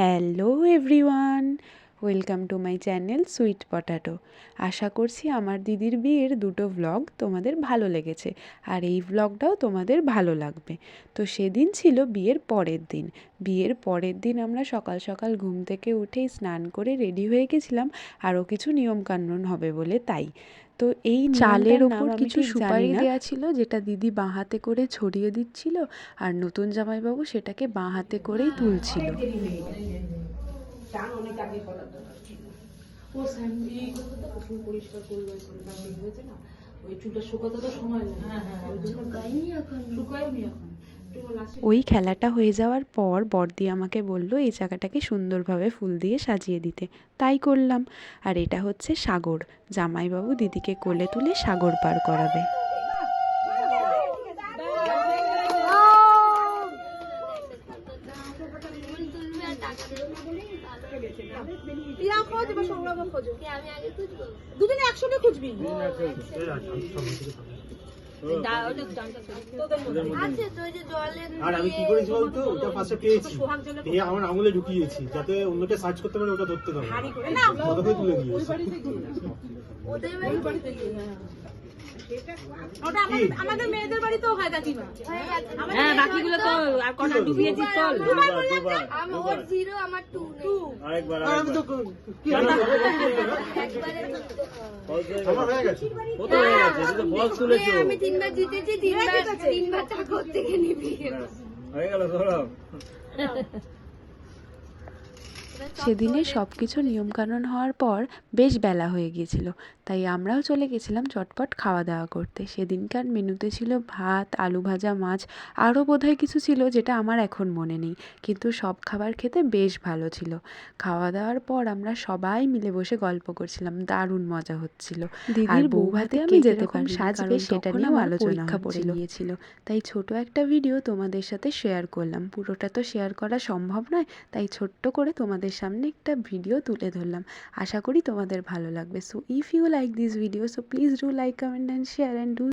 Hello everyone Welcome to my channel sweet potato আশা করছি আমার দিদির বিয়ের দুটো ভ্লগ তোমাদের ভালো লেগেছে আর এই ভ্লগটাও তোমাদের ভালো লাগবে। তো সেদিন ছিল বিয়ের পরের দিন। বিয়ের পরের দিন আমরা সকাল সকাল ঘুম থেকে উঠেই স্নান করে রেডি হয়ে গেছিলাম আরও কিছু নিয়মকানুন হবে বলে তাই। তো এই চালের ওপর কিছু সুপারি দেওয়া ছিল যেটা দিদি বাঁ হাতে করে ছড়িয়ে দিচ্ছিল আর নতুন জামাইবাবু সেটাকে বাঁ হাতে করেই তুলছিল। চান অনেক আগে করার দরকার ছিল। ও স্যাম এই করতে তো প্রচুর পরিষ্কার হয়েছে না? ওই চুলটা শুকাতে তো সময় লাগে। ওই জন্য শুকায়নি এখন। একটু last এ ওই খেলাটা হয়ে যাওয়ার পর বর্দি আমাকে বলল এই জায়গাটাকে সুন্দরভাবে ফুল দিয়ে সাজিয়ে দিতে। তাই করলাম। আর এটা হচ্ছে সাগর। জামাইবাবু দিদিকে কোলে তুলে সাগর পার করাবে। প্রিয়া খোঁজ এবার সৌরভ খোঁজো। দুজনে একসঙ্গে খুঁজবি। আর আমি কি করেছি বলতো? ওটা ফার্স্টে পেয়েছি। পেয়ে আমার আঙুলে ঢুকিয়েছি যাতে অন্যটা সার্চ করতে পারে ওটা ধরতে পারে। তুলে দিয়েছি। ওটা আমাদের আমাদের মেয়েদের বাড়িতেও হয় কাকিমা। হ্যাঁ বাকিগুলো তো আর কটা ডুবিয়েছি চল আমি জিরো আমার টু আর আমি তো কেন আমার হয়ে গেছে। আমি তিনবার জিতেছি তিনবার তিনবার ঠাকুর থেকে নিবি সেদিনে সব কিছু নিয়মকানুন হওয়ার পর বেশ বেলা হয়ে গিয়েছিল। তাই আমরাও চলে গেছিলাম চটপট খাওয়া দাওয়া করতে। সেদিনকার মেনুতে ছিল ভাত আলু ভাজা মাছ আরও বোধহয় কিছু ছিল যেটা আমার এখন মনে নেই। কিন্তু সব খাবার খেতে বেশ ভালো ছিল। খাওয়া দাওয়ার পর আমরা সবাই মিলে বসে গল্প করছিলাম। দারুণ মজা হচ্ছিল। দিদির বউ ভাতে আমি যেতে পারি সাজবে সেটা নিয়েও আলোচনা পড়ে গিয়েছিল। তাই ছোট একটা ভিডিও তোমাদের সাথে শেয়ার করলাম। পুরোটা তো শেয়ার করা সম্ভব নয় তাই ছোট্ট করে তোমাদের সামনে একটা ভিডিও তুলে ধরলাম। আশা করি তোমাদের ভালো লাগবে। So if you like this video so please do like comment and share and do